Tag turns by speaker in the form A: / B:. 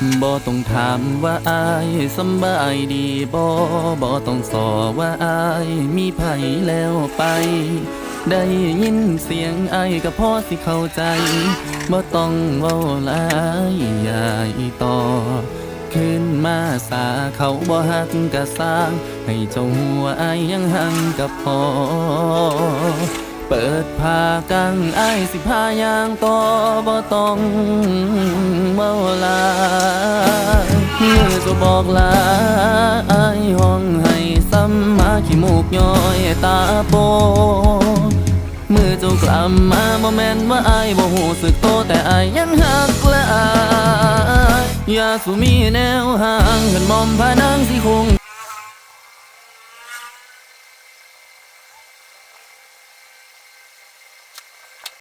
A: ต้องถามว่าอายสบายดีบ่บ่ต้องสอว่าอายมีไผแล้วไป ได้ยินเสียงอายก็พอสิเข้าใจบ่ต้องเว้าหลายอย่าอีต่อขึ้นมาสาเขาบ่ฮักกะสร้าง ให้เจ้าหัวอายยังหังกับพอเปิดผ้ากังอายสิพายางต่อบ่ต้องเมาลาย อกลาอายห้องให้ซ้ำมาขี้มูกย้อยตาโปมือเจ้ากลับมาบ่แม่นว่าอายบ่หูสึกโตแต่อายยังหักละอายอย่าสุมีแนวห่างกันมอมพานังสิคง